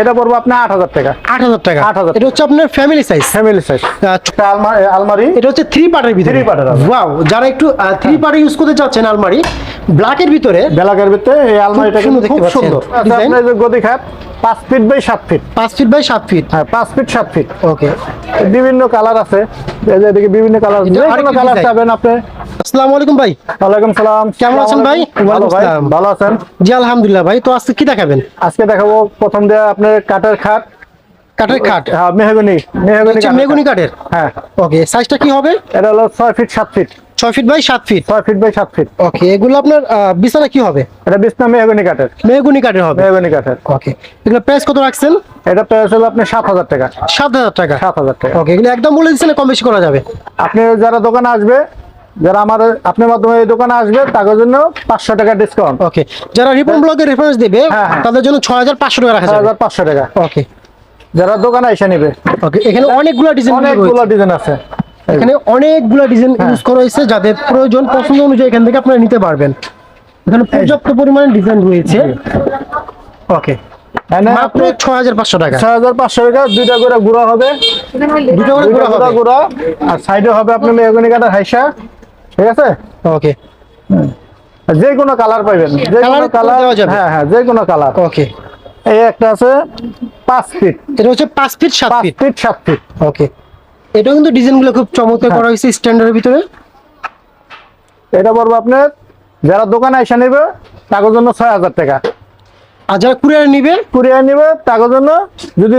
এটা পড়ব আপনার আট হাজার টাকা। আট হাজার টাকা। 8,000 এটা হচ্ছে আপনার ফ্যামিলি সাইজ ফ্যামিলি সাইজ আলমারি? এটা হচ্ছে থ্রি পার্টের ভিতরে। এর আছে। ওয়াও যারা একটু থ্রি পার্ট ইউজ করতে চাচ্ছেন আলমারি ব্ল্যাকের ভিতরে বেলাকের ভিতরে এই আলমারিটা কিন্তু খুব সুন্দর। আচ্ছা আপনার যে গদি খাট পাঁচ ফিট বাই সাত ফিট পাঁচ ফিট বাই সাত ফিট হ্যাঁ পাঁচ ফিট সাত ফিট ওকে বিভিন্ন কালার আছে। এদিকে বিভিন্ন কালার কালার। চাবেন আপনি। আসসালামু আলাইকুম ভাই। ওয়ালাইকুম সালাম। কেমন আছেন ভাই? ভালো আছেন? জি আলহামদুলিল্লাহ ভাই। তো আজকে কি দেখাবেন? আজকে দেখাবো প্রথম দিয়ে আপনার কাঠের খাট। কাঠের খাট? হ্যাঁ মেহগনি। মেহগনি কাঠের খাট। কাঠের? হ্যাঁ। ওকে সাইজটা কি হবে? এটা হলো ছয় ফিট সাত ফিট ছয় ফিট বাই সাত ফিট ছয় ফিট বাই সাত ফিট ওকে এগুলো আপনার বিছানা কি হবে? এটা বিছনা মেহগনি কাঠের। মেগুনি কাঠের হবে। মেহগনি কাঠের। ওকে এগুলো প্রাইস কত রাখছেন? এটা প্রাইস হলো আপনি সাত হাজার টাকা। সাত হাজার টাকা। সাত হাজার টাকা। ওকে এগুলো একদম বলে দিচ্ছেন কম বেশি করা যাবে। আপনি যারা দোকানে আসবে যারা আমার আপনার মাধ্যমে এই দোকানে আসবে তাদের জন্য পাঁচশো টাকা ডিসকাউন্ট ওকে যারা রিপন ব্লগের রেফারেন্স দেবে হ্যাঁ, হ্যাঁ। তাদের জন্য ছয় হাজার পাঁচশো টাকা রাখা ছয় হাজার পাঁচশো টাকা। ওকে যারা দোকানে এসে নেবে। ওকে এখানে অনেকগুলো ডিজাইন অনেকগুলো ডিজাইন আছে। এখানে অনেকগুলো ডিজাইন হ্যাঁ। ইউজ করা হয়েছে যাদের প্রয়োজন পছন্দ অনুযায়ী এখান থেকে আপনারা নিতে পারবেন। এখানে পর্যাপ্ত পরিমাণে ডিজাইন রয়েছে। ওকে মাত্র ছয় হাজার পাঁচশো টাকা। ছয় হাজার পাঁচশো টাকা দুইটা করে গুঁড়া হবে। দুটো করে গুঁড়া গুঁড়া। আর সাইডে হবে আপনার মেহগনি হাইসা। ঠিক আছে? ওকে যে কোনো কালার পাইবেন। যে কোনো কালার? হ্যাঁ হ্যাঁ যে কোনো কালার। ওকে এই একটা আছে পাঁচ ফিট এটা হচ্ছে পাঁচ ফিট সাত পাঁচ ফিট ফিট সাত ফিট ওকে এটা কিন্তু ডিজাইনগুলো খুব চমৎকার হ্যাঁ। করা হয়েছে স্ট্যান্ডার্ডের ভিতরে। এটা পড়ব আপনার যারা দোকানে এসে নেবে তার জন্য ছয় হাজার টাকা। আর যারা কুরিয়ার নিবে? কুরিয়ার নেবে তার জন্য যদি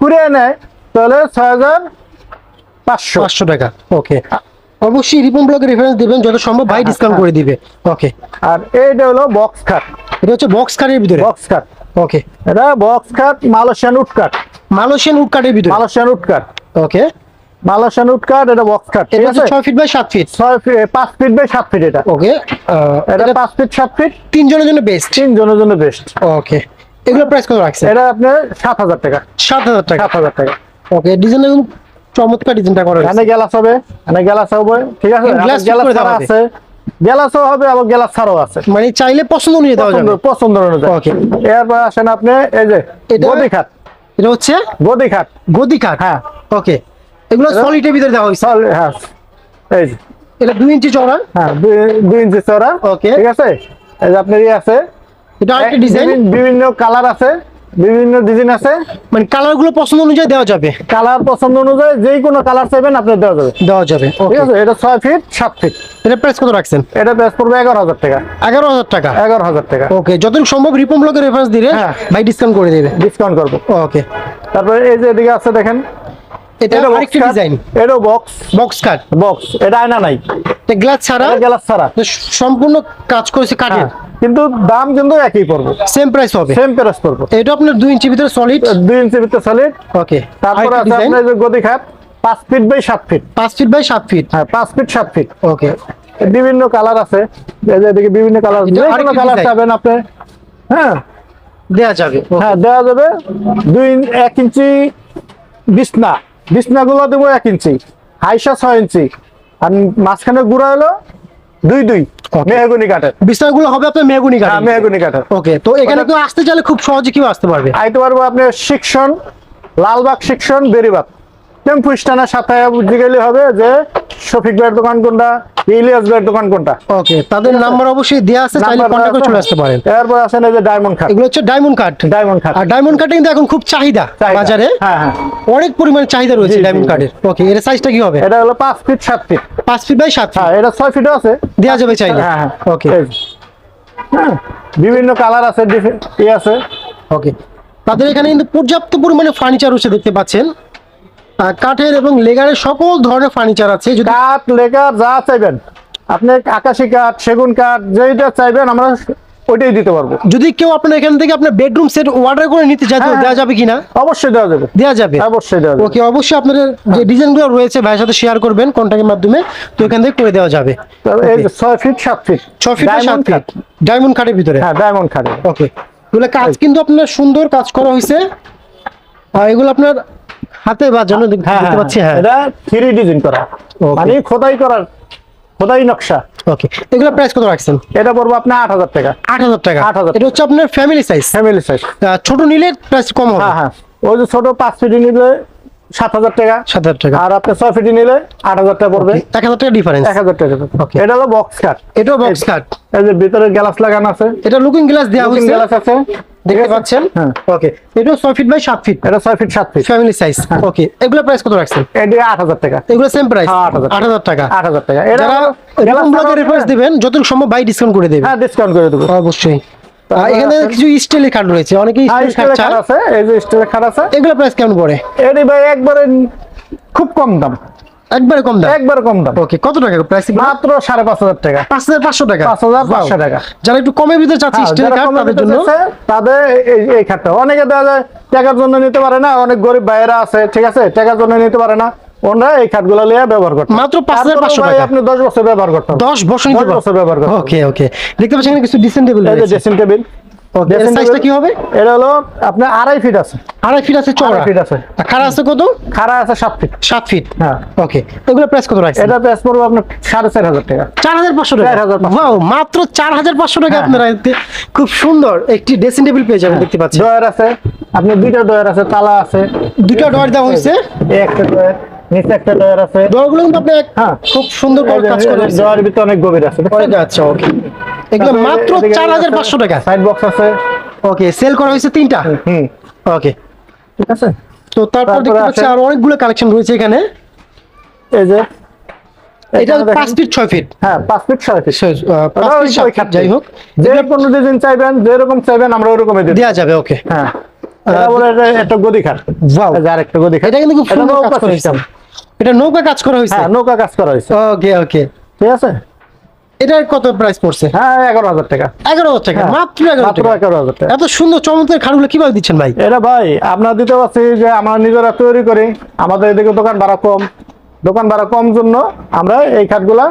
কুরিয়ার নেয় তাহলে ছয় হাজার পাঁচশো। পাঁচশো টাকা। ওকে অবশ্যই রিপন ব্লগের রেফারেন্স দিবেন যত সম্ভব ভাই ডিসকাউন্ট করে দিবে। ওকে আর এইটা হলো বক্স খাট এটা হচ্ছে বক্স কাটের ভিতরে। বক্স খাট ওকে এটা বক্স খাট Malaysian wood cut Malaysian wood কাটের ভিতরে। Malaysian wood cut okay Malaysian wood cut এটা বক্স ঠিক এটা আছে হচ্ছে ছয় ফিট বাই সাত ফিট ছয় ফিট পাঁচ ফিট বাই সাত ফিট এটা। ওকে এটা এটা পাঁচ ফিট সাত ফিট তিনজনের জন্য বেস্ট তিন জনের জন্য বেস্ট ওকে এগুলো প্রাইস কত রাখছে এটা আপনার সাত হাজার টাকা। সাত হাজার টাকা। সাত হাজার টাকা। ওকে ডিজাইন চমৎকার ডিজাইনটা করা এখানে গ্যালাস হবে এখানে গ্যালাস হবে ঠিক আছে? দেওয়া ছাড়া আছে। হবে আবার গ্যালাস ছাড়াও আছে। মানে চাইলে পছন্দ অনুযায়ী দেওয়া যাবে। পছন্দ অনুযায়ী। Okay. এরপর আসেন আপনি এই যে গদি খাট। এটা হচ্ছে? গদি খাট। গদি কাঠ হ্যাঁ। ওকে এগুলো সলিডের ভিতরে দেওয়া হয়েছে। হ্যাঁ। এই যে। এটা দুই ইঞ্চি চওড়া? হ্যাঁ দুই দুই ইঞ্চি চড়া Okay. ঠিক আছে? এই যে আপনার ইয়ে আছে। এটা আরেকটা ডিজাইন বিভিন্ন কালার আছে। বিভিন্ন ডিজাইন আছে। মানে কালারগুলো পছন্দ অনুযায়ী দেওয়া যাবে। কালার পছন্দ অনুযায়ী যে কোনো কালার চাইবেন আপনি দেওয়া যাবে। দেওয়া যাবে ঠিক আছে? এটা ছয় ফিট সাত ফিট এটা প্রাইস কত রাখছেন? এটা প্রাইস পড়বে এগারো হাজার টাকা। এগারো হাজার টাকা? এগারো হাজার টাকা। ওকে যতদিন সম্ভব রিপন ব্লগের রেফারেন্স দিলে হ্যাঁ। ভাই ডিসকাউন্ট করে দেবে। ডিসকাউন্ট করব। ওকে তারপরে এই যে এদিকে আছে দেখেন এটা আরেকটা design box box cut box এটা আয়না নাই। এটা গ্লাস ছাড়া? গ্লাস ছাড়া। সম্পূর্ণ কাজ করেছে কাঠের হ্যাঁ, কিন্তু দাম কিন্তু একই পড়বে। সেম প্রাইস হবে? সেম প্রাইস পড়বে। এটা আপনার দুই ইঞ্চি ভিতরে সলিড দুই ইঞ্চি ভিতরে সলিড ওকে তারপরে আছে আপনার যে গদি খাট পাঁচ ফিট বাই সাত ফিট পাঁচ ফিট বাই সাত ফিট হ্যাঁ পাঁচ ফিট সাত ফিট ওকে বিভিন্ন কালার আছে। এদিকে বিভিন্ন কালার কোনো কালার। চাবেন আপনি। হ্যাঁ। দেয়া যাবে। হ্যাঁ দেওয়া যাবে। দুই ইন- এক ইঞ্চি বিছনা। বিছনাগুলো দেবো এক ইঞ্চি হাইসা ছয় ইঞ্চি আর মাঝখানে গুঁড়া হলো দুই দুই Okay. মেহগুনি কাঠের। বিছানাগুলো হবে আপনার কাঠ হ্যাঁ মেহগুনি কাঠের। ওকে তো এখানে তো আসতে চাইলে খুব সহজে আসতে পারবে। আইতে পারব আপনি শিক্ষণ লালবাগ শিক্ষণ বেরিবাগ। টেম্পু সাথে গেলে হবে যে শফিক ভাইয়ের দোকান কোনটা? ইলিয়াস ভাইয়ের দোকান কোনটা? ওকে তাদের নাম্বার অবশ্যই আছে চাইলে নাম্বার কন্ট্যাক্ট করে চলে আসতে পারেন। এরপর আসেন এই যে ডায়মন্ড খাট এগুলো হচ্ছে ডায়মন্ড কাঠ ডায়মন্ড খাট আর ডায়মন্ড কিন্তু এখন খুব চাহিদা। বাজারে। হ্যাঁ হ্যাঁ। অনেক পরিমাণে চাহিদা রয়েছে ডায়মন্ড জি। কাঠের ওকে এর সাইজটা কি হবে? এটা হলো পাঁচ ফিট সাত ফিট পাঁচ ফিট বাই সাত ফিট হ্যাঁ এটা ছয় ফিটও আছে। দেওয়া যাবে চাইলে হ্যাঁ হ্যাঁ। ওকে। হ্যাঁ বিভিন্ন কালার আছে ডিফে- ই আছে। ওকে। তাদের এখানে কিন্তু পর্যাপ্ত পরিমাণে ফার্নিচার রয়েছে দেখতে পাচ্ছেন। কাঠের এবং লেগারের সকল ধরনের ফার্নিচার আছে যদি কাঠ লেকার যা চাইবেন। আপনি আকাশি কাঠ সেগুন কাঠ যেটা চাইবেন আমরা ওইটাই দিতে পারব। যদি কেউ আপনার এখান থেকে আপনার বেডরুম সেট অর্ডার করে নিতে চায় তো হ্যাঁ, দেওয়া যাবে কিনা? অবশ্যই দেওয়া যাবে। দেওয়া যাবে? অবশ্যই দেওয়া যাবে। ওকে অবশ্যই আপনাদের যে ডিজাইনগুলো রয়েছে ভাইয়ের সাথে শেয়ার করবেন কন্ট্যাক্টের মাধ্যমে তো এখান থেকে করে দেওয়া যাবে। এই যে ছয় ফিট সাত ফিট ছয় ফিট সাত Diamond ফিট ডায়মন্ড কাঠের ভিতরে? হ্যাঁ ডায়মন্ড খাটে ওকে এগুলো কাজ কিন্তু আপনার সুন্দর কাজ করা হয়েছে আর এগুলো আপনার হাতে বা জন্য হ্যাঁ দেখতে পাচ্ছি হ্যাঁ। এটা থ্রি ডিজাইন করা। মানে খোদাই করার খোদাই নকশা। ওকে এগুলো প্রাইস কত রাখছেন? এটা পড়ব আপনার আট হাজার টাকা। আট হাজার টাকা। 8,000 এটা হচ্ছে আপনার ফ্যামিলি সাইজ ফ্যামিলি সাইজ ছোট নিলে প্রাইস কম হবে? হ্যাঁ হ্যাঁ। ওই যে ছোট পাঁচ ফিটি নিলে সাত হাজার টাকা। সাত হাজার টাকা। আর আপনি ছয় ফিটি নিলে আট হাজার টাকা পড়বে। এক হাজার টাকা ডিফারেন্স এক হাজার টাকা. এটা হলো বক্স কাট এটাও বক্স কাট এই যে ভিতরে গ্লাস লাগানো আছে। এটা লুকিং গ্লাস দেওয়া হয়েছে। glass আছে। দেখতে পাচ্ছেন? হ্যাঁ। ওকে। এটাও ছয় ফিট বাই সাত ফিট এটা ছয় ফিট সাত ফিট ফ্যামিলি সাইজ ওকে এগুলো প্রাইস কত রাখছেন? এটি আট হাজার টাকা। এগুলো সেম প্রাইস হ্যাঁ, 8,000 আট হাজার টাকা। আট হাজার টাকা। এটা এরকম ব্লগে রেফারেন্স দিবেন যতটুকু সম্ভব বাই ডিসকাউন্ট করে দেবে হ্যাঁ ডিসকাউন্ট করে দেবো। অবশ্যই। এখানে কিছু স্টিলের কার্ড রয়েছে। অনেকে হ্যাঁ স্টিল স্টিলের কার্ড খাট আছে। এই যে স্টিলের খাট আছে। এগুলো প্রাইস কেমন পড়ে? এটি ভাই একবারে খুব কম দাম। একবারে কম দাম? একবারে কম দাম। ওকে কত টাকা? প্রাইস মাত্র সাড়ে পাঁচ হাজার টাকা। পাঁচ হাজার পাঁচশো টাকা? পাঁচ হাজার Wow. পাঁচশো টাকা। যারা একটু কমের ভিতরে চাচ্ছে হ্যাঁ, স্টিলের যারা তাদের জন্য? তাদের এই এই খাটটা অনেকে যায় টাকার জন্য নিতে পারে না অনেক গরিব ভাইয়েরা আছে ঠিক আছে? টাকার জন্য নিতে পারে না। ওনারা এই খাটগুলো নিয়ে ব্যবহার করতে মাত্র 5,500 টাকা। আপনি দশ বছর ব্যবহার করতে পারবেন। দশ বছর নিতে দশ বছর ব্যবহার করতে ওকে ওকে দেখতে পাচ্ছেন কিছু ডিসেন্টেবল এই যে রয়েছে। সাইজটা কি হবে? এটা হলো আপনার আড়াই ফিট আছে। আড়াই ফিট আছে feet আছে। খাড়া আছে কত? খাড়া আছে সাত ফিট সাত ফিট হ্যাঁ। ওকে প্রাইস কত রাখছেন? এটা প্রাইস পড়বে আপনার সাড়ে চার হাজার টাকা। চার হাজার পাঁচশো টাকা? 4,500 Wow, মাত্র চার হাজার পাঁচশো টাকা হ্যাঁ। আপনারা খুব সুন্দর একটি ড্রেসিং টেবিল পেয়ে যাবেন দেখতে পাচ্ছেন। ডয়ার আছে আপনি দুইটা ডয়ার আছে তালা আছে। দুটো ডয়ার দেওয়া হয়েছে। একটা ডয়ার নিচে একটা ডয়ার আছে। ডোরগুলো কিন্তু আপনি হ্যাঁ। খুব সুন্দর করে কাজ করে। ডয়ার ভিতরে অনেক গভীর আছে আচ্ছা ওকে এগুলো মাত্র চার হাজার পাঁচশো টাকা। সাইড বক্স আছে। ওকে সেল করা হয়েছে তিনটা? হুম ওকে। ঠিক আছে? তো তারপর দেখতে পাচ্ছি আর অনেকগুলো কালেকশন রয়েছে এখানে। এই যে এটা ফিট ছয় ফিট হ্যাঁ পাঁচ ফিট ছয় ফিট ফিট ফিট যাই হোক। যে কোনো ডিজাইন চাইবেন যেরকম চাইবেন আমরা ওরকমই দিই দেওয়া যাবে ওকে। হ্যাঁ। এটা বলে এটা একটা গদি খাট। Wow. এই যে আরেকটা গদি খাট। এটা কিন্তু খুব সুন্দর নৌকা কাজ করা হয়েছে। এটা নৌকা কাজ করা হয়েছে। হ্যাঁ নৌকা কাজ করা হয়েছে। ওকে ওকে। ঠিক আছে? এটার কত প্রাইস পড়ছে? হ্যাঁ এগারো হাজার টাকা। এগারো হাজার টাকা হ্যাঁ, মাত্র এগারো হাজার টাকা। এত সুন্দর চমৎকার খাটগুলো কীভাবে দিচ্ছেন ভাই? এটা ভাই আপনার দিতে পারছি যে আমরা নিজেরা তৈরি করি আমাদের এদিকে দোকান ভাড়া কম। দোকান ভাড়া কম জন্য আমরা এই খাটগুলা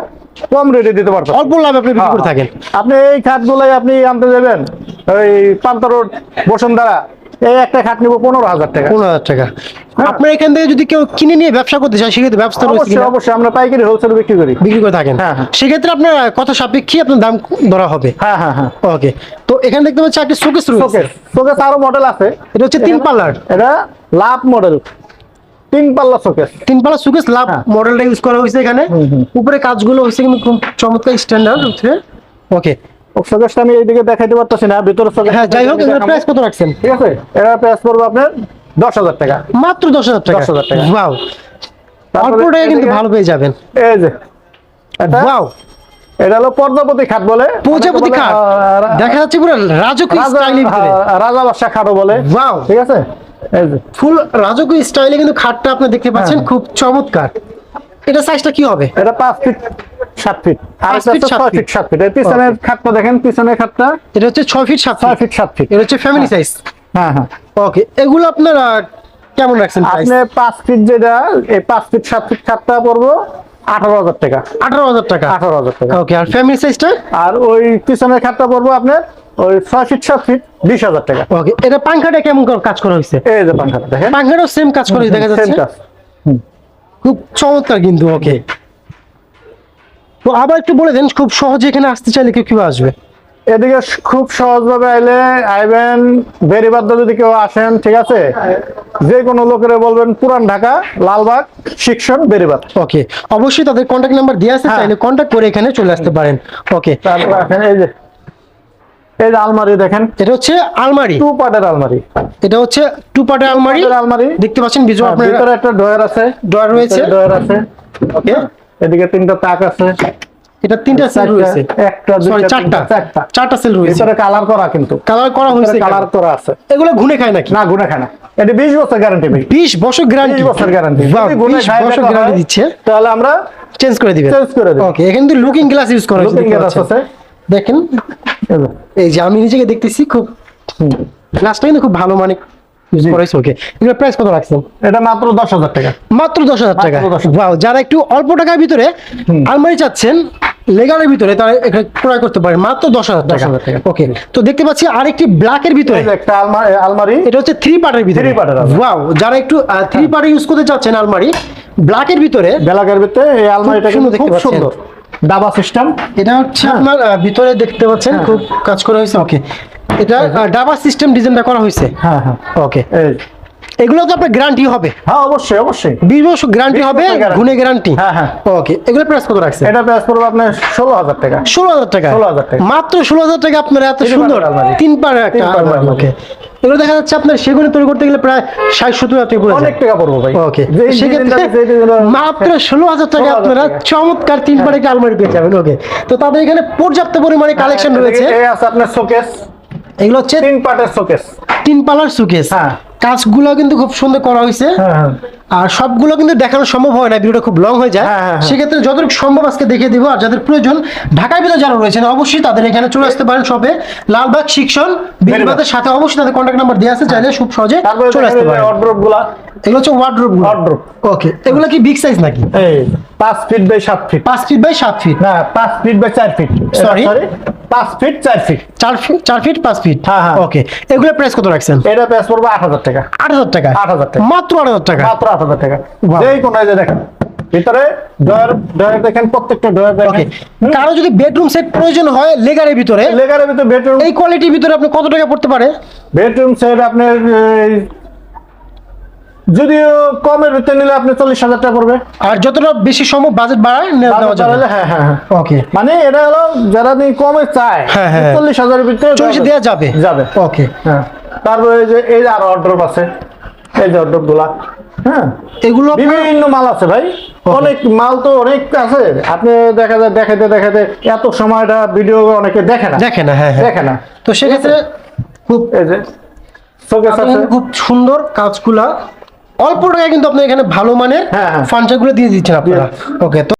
কম রেটে দিতে পারতাম অল্প লাভ আপনি বিক্রি করে থাকেন। আপনি এই খাটগুলাই আপনি আনতে যাবেন ওই পান্তা রোড বসুন্ধরা। এই একটা খাট নিবো পনেরো হাজার টাকা। পনেরো হাজার টাকা। আপনার এখান থেকে যদি কেউ কিনে নিয়ে ব্যবসা করতে চায় সেক্ষেত্রে ব্যবস্থা রয়েছে অবশ্যই আমরা পাইকারি হোলসেল বিক্রি করি। বিক্রি করে থাকেন। হ্যাঁ, হ্যাঁ। সেক্ষেত্রে আপনার কত সাপেক্ষে আপনার দাম ধরা হবে। হ্যাঁ হ্যাঁ হ্যাঁ। ওকে। তো এখানে দেখতে পাচ্ছি একটা শোকেস রয়েছে। শোকেস আরও মডেল আছে। এটা হচ্ছে তিন পাল্লার। এটা লাভ মডেল তিন পাল্লা শোকেস তিন পাল্লা শোকেস লাভ হ্যাঁ। মডেলটা ইউজ করা হয়েছে এখানে। উপরে কাজগুলো হয়েছে কিন্তু খুব চমৎকার স্ট্যান্ডার্ড হচ্ছে। ওকে। আমি এইদিকে দেখাইতে পারতেছি না ভিতরে হ্যাঁ যাই হোক প্রাইস কত রাখছেন? ঠিক আছে এটা প্রাইস পড়বে আপনার দশ হাজার টাকা। মাত্র দশ হাজার টাকা? 10,000 টাকা। ওয়াও অল্প কিন্তু ভালো পেয়ে যাবেন। এই যে এটা ওয়াও এটা হলো পর্যাপতি খাট বলে। প্রজাপতি খাট? দেখা যাচ্ছে পুরো রাজকীয় রাজা ভিতরে। রাজা বাদশা খাটও বলে। ওয়াও ঠিক আছে? এই যে। ফুল রাজকীয় স্টাইলে কিন্তু খাটটা আপনি দেখতে পাচ্ছেন হ্যাঁ। খুব চমৎকার। এটা সাইজটা কি হবে? এটা পাঁচ ফিট সাত ফিট আর এটা ফিট, হচ্ছে সাত ছয় ফিট। ফিট সাত ফিট এই পিছনের খাটটা দেখেন পিছনের খাটটা এটা হচ্ছে ছয় ফিট সাত ছয় ফিট ফিট সাত ফিট এটা হচ্ছে ফ্যামিলি সাইজ হ্যাঁ হ্যাঁ। ওকে এগুলো আপনার কেমন রাখছেন প্রাইস আপনি পাঁচ ফিট যেটা এই পাঁচ ফিট সাত ফিট খাটটা পড়ব আঠারো হাজার টাকা। আঠারো হাজার টাকা। আঠারো হাজার টাকা। ওকে আর ফ্যামিলি সাইজটা আর ওই পিছনের খাটটা পড়ব আপনার ওই ছয় ফিট সাত ফিট বিশ হাজার টাকা। ওকে এটা পাংখাটা কেমন কাজ করা হয়েছে? এই যে পাংখাটা দেখেন। পাংখাটাও সেম কাজ করা দেখা যাচ্ছে। কাজ। খুব চমৎকার কিন্তু ওকে তো আবার একটু বলে দেন খুব সহজে এখানে আসতে চাইলে কেউ কেউ আসবে? এদিকে খুব সহজভাবে আইলে আইবেন বেরিবাদ্য যদি কেউ আসেন ঠিক আছে? যে কোনো লোকের বলবেন পুরান ঢাকা লালবাগ শিক্ষণ বেরিবাদ ওকে অবশ্যই তাদের কন্ট্যাক্ট নাম্বার দিয়ে আছে হ্যাঁ। চাইলে কন্ট্যাক্ট করে এখানে চলে আসতে পারেন। ওকে তারপর এই যে। এই যে আলমারি দেখেন। এটা হচ্ছে আলমারি। টু পার্টের আলমারি। এটা হচ্ছে টু পার্টের আলমারি। আলমারি। দেখতে পাচ্ছেন বিজু হ্যাঁ, আপনার। ভিতরে একটা ডয়ার আছে। ড্রয়ার রয়েছে। ডয়ার আছে। ওকে এদিকে তিনটা তাক আছে। এটা তিনটা সেল রয়েছে। একটা দুইটা চারটা। চারটা। চারটা সেল রয়েছে। ভিতরে কালার করা কিন্তু। কালার করা হয়েছে কালার করা আছে। এগুলো ঘুনে খায় নাকি? না গুণা খানা এটা বিশ বছর গ্যারান্টি ভাই। বছর গ্যারান্টি বছর গ্যারান্টি বিশ বছর গ্যারান্টি দিচ্ছে। তাহলে আমরা চেঞ্জ করে দিবেন। চেঞ্জ করে দেব। ওকে এখানে কিন্তু লুকিং গ্লাস ইউজ করা হয়েছে লুকিং গ্লাস আছে। দেখেন। এই যে। আমি নিজেকে দেখতেছি খুব গ্লাসটা কিন্তু খুব ভালো মানে ইউজ জি। করা হয়েছে ওকে এগুলো প্রাইস কত রাখছেন? এটা মাত্র দশ হাজার টাকা। মাত্র দশ হাজার টাকা? ওয়াও যারা একটু অল্প টাকার ভিতরে আলমারি চাচ্ছেন লেগারের ভিতরে তারা ক্রয় করতে পারে মাত্র দশ হাজার টাকা। ওকে তো দেখতে পাচ্ছি আরেকটি ব্ল্যাকের ভিতরে। একটা আলমারি। এটা হচ্ছে থ্রি পার্টের ভিতরে। এর। ওয়াও যারা একটু থ্রি পার্টে ইউজ করতে চাচ্ছেন আলমারি ভিতরে ভিতরে এই আলমারিটা কিন্তু খুব সুন্দর। ডাবা সিস্টেম এটা হচ্ছে আপনার ভিতরে দেখতে পাচ্ছেন হ্যাঁ। খুব কাজ করা হয়েছে ওকে এটা ডাবা সিস্টেম ডিজাইনটা করা হয়েছে? হ্যাঁ হ্যাঁ। ওকে এগুলো তো আপনার গ্যারান্টি হবে। হ্যাঁ অবশ্যই অবশ্যই। বিশ বছর গ্যারান্টি হবে। গুণে গ্যারান্টি হ্যাঁ, হ্যাঁ। ওকে এগুলো প্রাইস কত রাখছে এটা প্রাইস পড়বে আপনার ষোলো হাজার টাকা। ষোলো হাজার টাকা। 16,000 টাকা। মাত্র ষোলো হাজার টাকা আপনার এত সুন্দর। তিন পারে একটা। ওকে এগুলো দেখা যাচ্ছে আপনার সেগুলো তৈরি করতে গেলে প্রায় ষাট সত্তর হাজার টাকা অনেক টাকা পড়ব ভাই। ওকে সেক্ষেত্রে মাত্র ষোলো হাজার টাকা আপনারা চমৎকার তিন পারে আলমারি পেয়ে যাবেন। ওকে তো তাদের এখানে পর্যাপ্ত পরিমাণে কালেকশন রয়েছে। আপনার শোকেস এগুলো হচ্ছে তিন পার্টের শোকেস তিন পালার সুকেস হ্যাঁ। কাজগুলো কিন্তু খুব সুন্দর করা হয়েছে। হ্যাঁ হ্যাঁ। আর সবগুলো কিন্তু দেখানো সম্ভব হয় না ভিডিওটা খুব লং হয়ে যায়। হ্যাঁ। সেক্ষেত্রে যতটুকু সম্ভব আজকে দেখিয়ে দিব। আর যাদের প্রয়োজন ঢাকার ভিতরে যারা রয়েছেন অবশ্যই তাদের এখানে চলে আসতে পারেন সবে লালবাগ শিক্ষণ বিনিবাদের সাথে অবশ্যই তাদের কন্ট্যাক্ট নাম্বার দেওয়া আছে। চাইলে খুব সহজে চলে আসতে পারেন। অর্ড্রপগুলা। এগুলো হচ্ছে ওয়ার্ড্রোব Wardrobe। ওকে এগুলো কি বিগ সাইজ নাকি? এই পাঁচ ফিট বাই সাত ফিট পাঁচ ফিট বাই সাত ফিট না পাঁচ ফিট বাই চার ফিট? সরি পাঁচ ফিট চার ফিট। চার ফিট চার ফিট পাঁচ ফিট? হ্যাঁ, হ্যাঁ। ওকে এগুলো প্রাইস কত রাখছেন? এটা প্রাইস পড়বে আট হাজার টাকা। আট হাজার টাকা? 8,000 টাকা। মাত্র আট হাজার টাকা? মাত্র আট হাজার টাকা. যেই কোনো যে দেখেন ভিতরে ডয়ার ডয়ার দেখেন প্রত্যেকটা ডয়ার দেখেন। কারও যদি বেডরুম সেট প্রয়োজন হয় লেগারের ভিতরে লেগারের ভিতরে বেডরুম এই কোয়ালিটির ভিতরে আপনি কত টাকা পড়তে পারে? বেডরুম সেট আপনার যদিও কমের ভিতরে নিলে আপনি চল্লিশ হাজার টাকা পড়বে। আর যতটা বেশি সম্ভব বাজেট বাড়ায় নেওয়া যাবে। হ্যাঁ হ্যাঁ হ্যাঁ। ওকে মানে এটা হলো যারা নিয়ে কমে চায় হ্যাঁ, হ্যাঁ। চল্লিশ হাজারের ভিতরে চল্লিশে দেওয়া যাবে। যাবে। ওকে হ্যাঁ। তারপরে এই যে এই আরও অর্ডার আছে। এই যে অর্ডারগুলা হ্যাঁ। এগুলো বিভিন্ন মাল আছে ভাই। অনেক মাল তো অনেক আছে। আপনি দেখা যায় দেখাতে দেখাতে এত সময়টা ভিডিও অনেকে দেখে না। দেখে না হ্যাঁ হ্যাঁ। দেখে না। তো সেক্ষেত্রে খুব এই যে খুব সুন্দর কাজগুলা অল্প টাকায় কিন্তু আপনি এখানে ভালো মানের ফার্নিচারগুলো ফার্নিচারগুলো দিয়ে দিচ্ছেন আপনারা। ওকে তো